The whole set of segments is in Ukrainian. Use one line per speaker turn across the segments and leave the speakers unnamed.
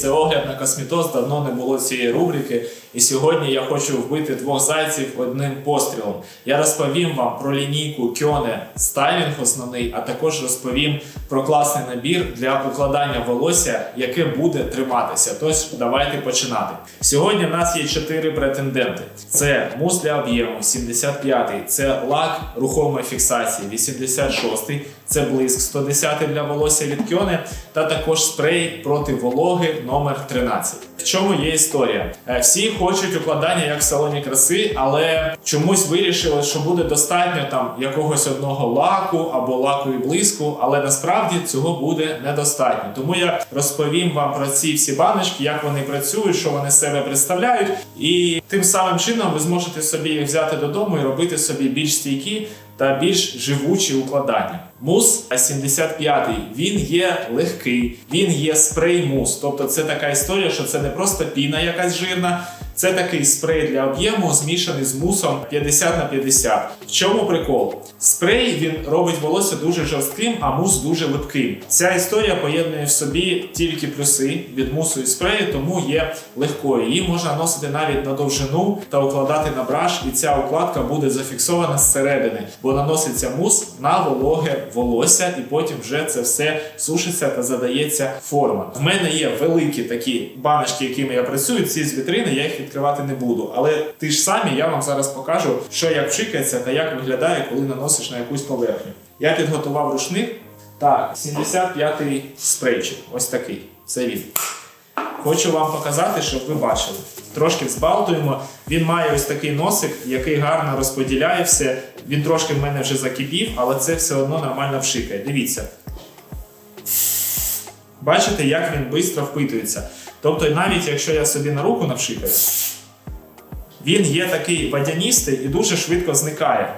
Це огляд на космітоз. Давно не було цієї рубрики. І сьогодні я хочу вбити двох зайців одним пострілом. Я розповім вам про лінійку Кьоне стайлінг основний, а також розповім про класний набір для укладання волосся, яке буде триматися. Тож давайте починати. Сьогодні в нас є чотири претенденти: це мус для об'єму, 75-й, це лак рухомої фіксації, 86-й, це блиск 110 для волосся від Кьоне, та також спрей проти вологи номер 13. В чому є історія? Е, Всі хочуть укладання як в салоні краси, але чомусь вирішили, що буде достатньо там якогось одного лаку або лаку і блиску, але насправді цього буде недостатньо. Тому я розповім вам про ці всі баночки, як вони працюють, що вони себе представляють, і тим самим чином ви зможете собі їх взяти додому і робити собі більш стійкі та більш живучі укладання. Мус 75 він є легкий, він є спрей-мус. Тобто це така історія, що це не просто піна якась жирна, це такий спрей для об'єму, змішаний з мусом 50 на 50. В чому прикол? Спрей він робить волосся дуже жорстким, а мус дуже липким. Ця історія поєднує в собі тільки плюси від мусу і спрею, тому є легкою. Її можна носити навіть на довжину та укладати на браш, і ця укладка буде зафіксована зсередини, бо наноситься мус на вологе волосся, і потім вже це все сушиться та задається форма. В мене є великі такі баночки, якими я працюю. Ці з вітрини, я їх відкривати не буду. Але ти ж самі я вам зараз покажу, що як пшикається та як виглядає, коли наносиш на якусь поверхню. Я підготував рушник. Так, 75-й спрейчик. Ось такий. Це він. Хочу вам показати, щоб ви бачили. Трошки взбалтуємо. Він має ось такий носик, який гарно розподіляє все. Він трошки в мене вже закипів, але це все одно нормально вшикає. Дивіться. Бачите, як він швидко впитується. Тобто, навіть якщо я собі на руку навшикаю, він є такий водяністий і дуже швидко зникає.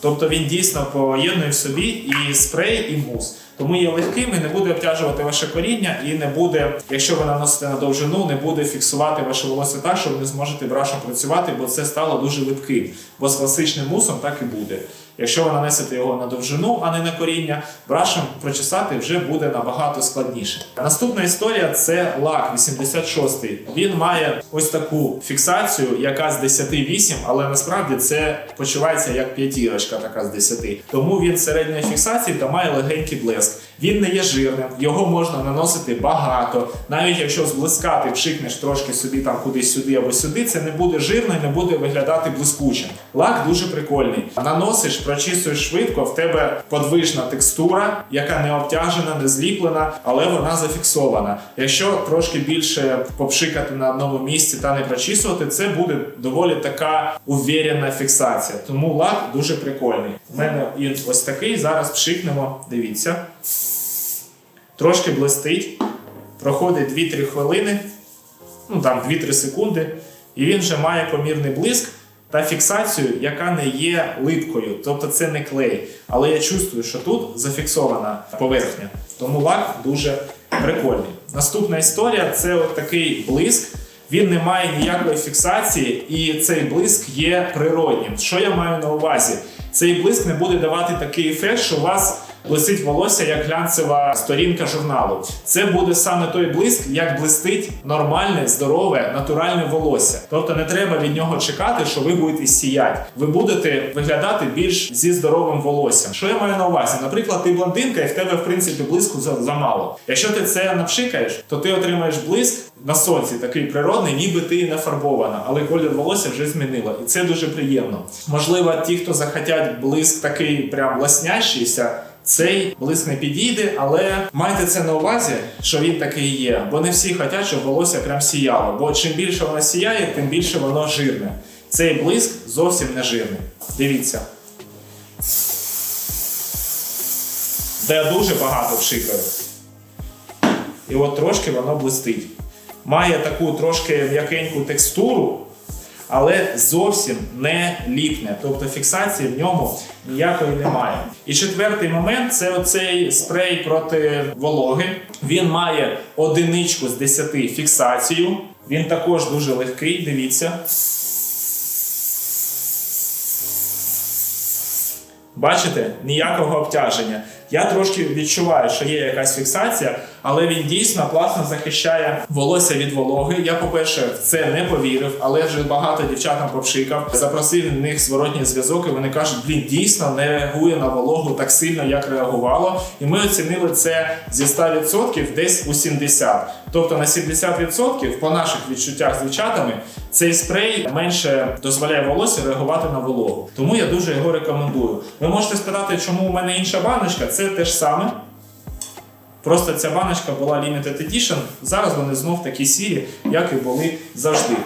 Тобто він дійсно поєднує в собі і спрей, і мус. Тому є легким і не буде обтяжувати ваше коріння, і не буде, якщо ви наносите на довжину, не буде фіксувати ваше волосся так, що ви не зможете брашом працювати, бо це стало дуже липким. Бо з класичним мусом так і буде. Якщо ви нанесете його на довжину, а не на коріння, брашем прочесати вже буде набагато складніше. Наступна історія це лак 86. Він має ось таку фіксацію, яка з 10,8, але насправді це почувається як п'ятірочка, така з 10. Тому він середньої фіксації та має легенький блеск. Він не є жирним, його можна наносити багато. Навіть якщо зблискати, вшикнеш трошки собі там кудись сюди або сюди, це не буде жирно і не буде виглядати блискучим. Лак дуже прикольний. Наносиш, прочісуєш швидко, в тебе подвижна текстура, яка не обтяжена, не зліплена, але вона зафіксована. Якщо трошки більше попшикати на одному місці та не прочісувати, це буде доволі така увірена фіксація. Тому лак дуже прикольний. У мене він ось такий. Зараз пшикнемо. Дивіться. Трошки блистить, проходить 2-3 хвилини, ну там 2-3 секунди, і він вже має помірний блиск та фіксацію, яка не є липкою, тобто це не клей. Але я чувствую, що тут зафіксована поверхня. Тому лак дуже прикольний. Наступна історія це от такий блиск. Він не має ніякої фіксації, і цей блиск є природнім. Що я маю на увазі? Цей блиск не буде давати такий ефект, що у вас блистить волосся як глянцева сторінка журналу. Це буде саме той блиск, як блистить нормальне, здорове, натуральне волосся. Тобто не треба від нього чекати, що ви будете сіяти. Ви будете виглядати більш зі здоровим волоссям. Що я маю на увазі? Наприклад, ти блондинка, і в тебе в принципі блиску замало. Якщо ти це напшикаєш, то ти отримаєш блиск на сонці, такий природний, ніби ти не фарбована, але колір волосся вже змінила, і це дуже приємно. Можливо, ті, хто захотять блиск такий прям ласнящийся. Цей блиск не підійде, але майте це на увазі, що він такий є. Бо не всі хочуть, щоб волосся прям сіяло. Бо чим більше воно сіяє, тим більше воно жирне. Цей блиск зовсім не жирний. Дивіться. Де дуже багато пшикаю. І от трошки воно блистить. Має таку трошки м'якеньку текстуру, але зовсім не ліпне. Тобто фіксації в ньому ніякої немає. І четвертий момент це оцей спрей проти вологи. Він має одиничку з 10 фіксацію. Він також дуже легкий, дивіться. Бачите, ніякого обтяження. Я трошки відчуваю, що є якась фіксація, але він дійсно класно захищає волосся від вологи. Я, по-перше, в це не повірив, але вже багато дівчатам попшикав. Запросив них зворотній зв'язок, і вони кажуть, блін, дійсно не реагує на вологу так сильно, як реагувало. І ми оцінили це зі 100% десь у 70%. Тобто на 70% по наших відчуттях з дівчатами цей спрей менше дозволяє волосся реагувати на вологу. Тому я дуже його рекомендую. Ви можете спитати, чому у мене інша баночка? Це те ж саме. Просто ця баночка була limited edition. Зараз вони знов такі сірі, як і були завжди.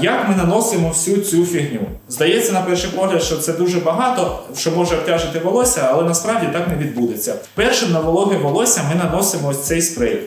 Як ми наносимо всю цю фігню? Здається, на перший погляд, що це дуже багато, що може обтяжити волосся, але насправді так не відбудеться. Першим на вологе волосся ми наносимо ось цей спрей.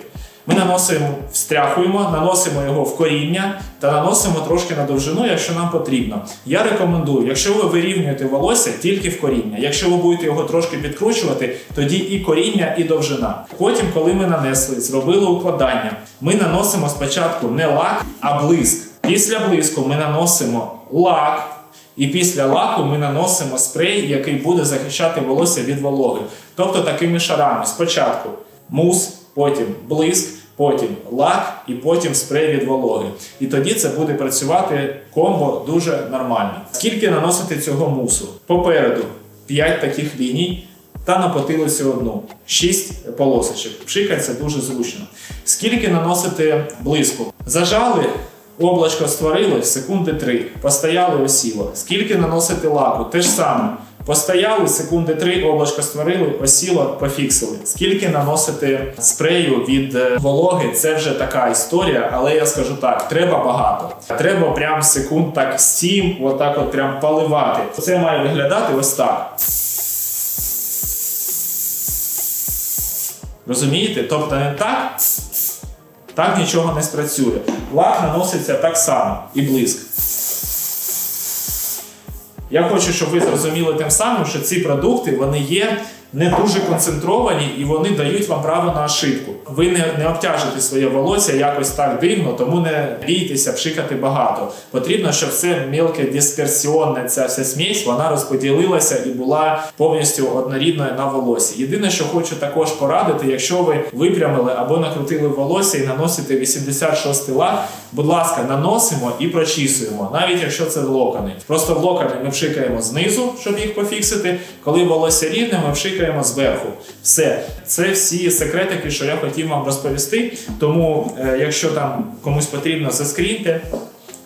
Ми наносимо, встряхуємо, наносимо його в коріння та наносимо трошки на довжину, якщо нам потрібно. Я рекомендую, якщо ви вирівнюєте волосся тільки в коріння. Якщо ви будете його трошки підкручувати, тоді і коріння, і довжина. Потім, коли ми нанесли, зробили укладання, ми наносимо спочатку не лак, а блиск. Після блиску ми наносимо лак. І після лаку ми наносимо спрей, який буде захищати волосся від вологи. Тобто такими шарами. Спочатку мус, потім блиск, потім лак і потім спрей від вологи. І тоді це буде працювати комбо дуже нормально. Скільки наносити цього мусу? Попереду 5 таких ліній. Та на потилиці одну. 6 полосочок. Пшикать це дуже зручно. Скільки наносити блиску? Зажали, облачко створили, секунди 3. Постояли, осіло. Скільки наносити лаку? Те ж саме. Постояли, секунди 3, облачко створили, осіло, пофіксили. Скільки наносити спрею від е, вологи, це вже така історія, але я скажу так: треба багато. Треба прям секунд так 7, отак от прям поливати. Це має виглядати ось так. Розумієте? Тобто не так, так нічого не спрацює. Лак наноситься так само і блиск. Я хочу, щоб ви зрозуміли тим самим, що ці продукти вони є не дуже концентровані і вони дають вам право на ошибку. Ви не, не обтяжите своє волосся якось так дивно, тому не бійтеся пшикати багато. Потрібно, щоб все мілке дисперсіонне, ця вся смесь, вона розподілилася і була повністю однорідною на волосі. Єдине, що хочу також порадити, якщо ви випрямили або накрутили волосся і наносите 86 лак, будь ласка, наносимо і прочісуємо, навіть якщо це локони. Просто локони ми пшикаємо знизу, щоб їх пофіксити. Коли волосся рівне, ми пшикаємо зверху. Все, це всі секретики, що я хотів вам розповісти. Тому, е, якщо там комусь потрібно, заскріньте.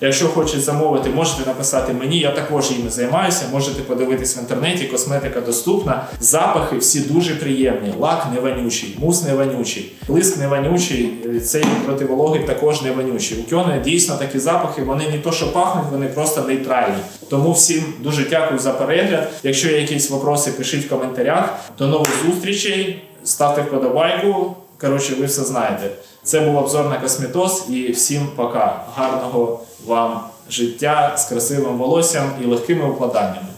Якщо хочете замовити, можете написати мені, я також їми займаюся. Можете подивитись в інтернеті, косметика доступна. Запахи всі дуже приємні. Лак не вонючий, мус не вонючий, блиск не вонючий, е, цей противологий також не вонючий. У Кьоне дійсно такі запахи, вони не то, що пахнуть, вони просто нейтральні. Тому всім дуже дякую за перегляд. Якщо є якісь вопроси, пишіть в коментарях. До нових зустрічей. Ставте вподобайку. Коротше, ви все знаєте. Це був обзор на косметоз і всім пока. Гарного вам життя з красивим волоссям і легкими укладаннями.